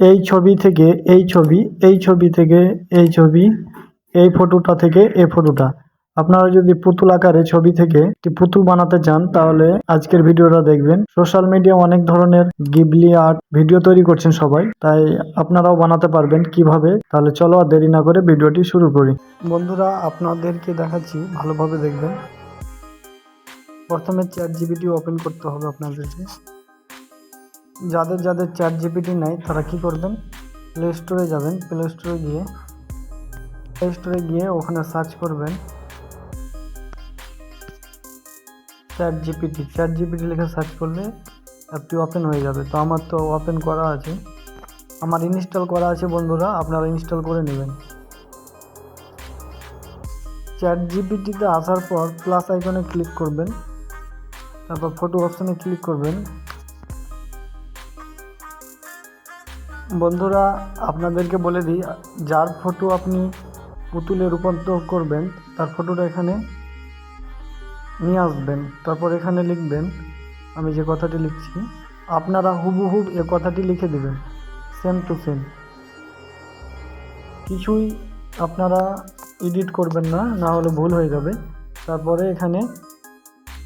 এই ছবি থেকে এই ছবি এই ছবি থেকে এই ছবি, এই ফটোটা থেকে এই ফটোটা। আপনারা যদি পুতুল আকারে ছবি থেকে একটি পুতুল বানাতে চান, তাহলে আজকের ভিডিওটা দেখবেন। সোশ্যাল মিডিয়া অনেক ধরনের গিবলি আর্ট ভিডিও তৈরি করছেন সবাই, তাই আপনারাও বানাতে পারবেন কীভাবে? তাহলে চলো আর দেরি না করে ভিডিওটি শুরু করি। বন্ধুরা, আপনাদেরকে দেখাচ্ছি, ভালোভাবে দেখবেন। প্রথমে চ্যাট জিবিটি ওপেন করতে হবে আপনাদেরকে। যাদের যাদের চ্যাট জিপিটি নেই, তারা কি করবেন? প্লে স্টোরে যাবেন প্লে স্টোরে গিয়ে প্লে স্টোরে গিয়ে ওখানে সার্চ করবেন চ্যাট জিপিটি চ্যাট জিপিটি লিখে সার্চ করলে অ্যাপটি ওপেন হয়ে যাবে। তো আমার তো ওপেন করা আছে। আমার ইনস্টল করা আছে বন্ধুরা, আপনারা ইনস্টল করে নেবেন। চ্যাট জিপিটিতে আসার পর প্লাস আইকনে ক্লিক করবেন। তারপর ফটো অপশনে ক্লিক করবেন। বন্ধুরা, আপনাদেরকে বলে দিই, যার ফটো আপনি পুতুলে রূপান্তর করবেন, তার ফটোটা এখানে নিয়ে আসবেন। তারপর এখানে লিখবেন, আমি যে কথাটি লিখছি, আপনারা হুবহুব এ কথাটি লিখে দেবেন সেম টু সেম কিছুই আপনারা এডিট করবেন না না হলে ভুল হয়ে যাবে। তারপরে এখানে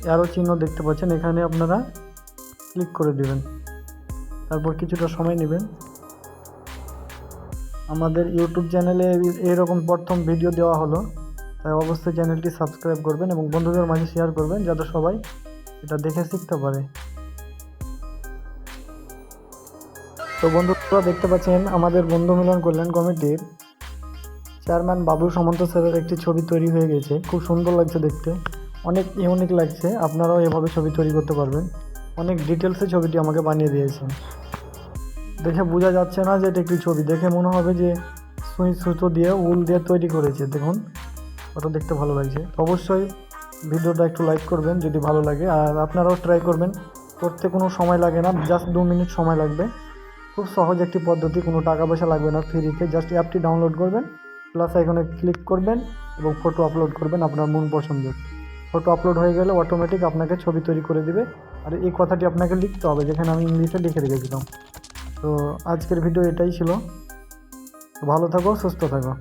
অ্যারো চিহ্ন দেখতে পাচ্ছেন, এখানে আপনারা ক্লিক করে দেবেন। তারপর কিছুটা সময় নেবেন। আমাদের ইউটিউব চ্যানেলে এরকম প্রথম ভিডিও দেওয়া হলো। তাই অবশ্যই চ্যানেলটি সাবস্ক্রাইব করবেন এবং বন্ধুদের মাঝে শেয়ার করবেন, যাতে সবাই এটা দেখে শিখতে পারে। তো বন্ধুরা, দেখতে পাচ্ছেন, আমাদের বন্ধু মিলন কল্যাণ কমিটির চেয়ারম্যান বাবু সামন্ত স্যারের একটি ছবি তৈরি হয়ে গেছে। খুব সুন্দর লাগছে দেখতে। অনেক ইউনিক লাগছে। আপনারাও এভাবে ছবি তৈরি করতে পারবেন। অনেক ডিটেলসে ছবিটি আমাকে বানিয়ে দিয়েছেন। দেখে বোঝা যাচ্ছে না যে এটা একটি ছবি। দেখে মনে হবে যে সুই সুতো দিয়ে, উল দিয়ে তৈরি করেছে। দেখুন ওটা দেখতে ভালো লাগছে। অবশ্যই ভিডিওটা একটু লাইক করবেন যদি ভালো লাগে। আর আপনারাও ট্রাই করবেন। করতে কোনো সময় লাগে না, জাস্ট দু মিনিট সময় লাগবে। খুব সহজ একটি পদ্ধতি, কোনো টাকা পয়সা লাগবে না ফ্রিতে। জাস্ট অ্যাপটি ডাউনলোড করবেন, প্লাস এখানে ক্লিক করবেন এবং ফটো আপলোড করবেন আপনার মন পছন্দের। ফটো আপলোড হয়ে গেলে অটোমেটিক আপনাকে ছবি তৈরি করে দিবে। আর এই কথাটি আপনাকে লিখতে হবে, যেখানে আমি ইংলিশে লিখে রেখেছিলাম। তো আজকের ভিডিও এটাই ছিল। ভালো থাকো সুস্থ থাকো।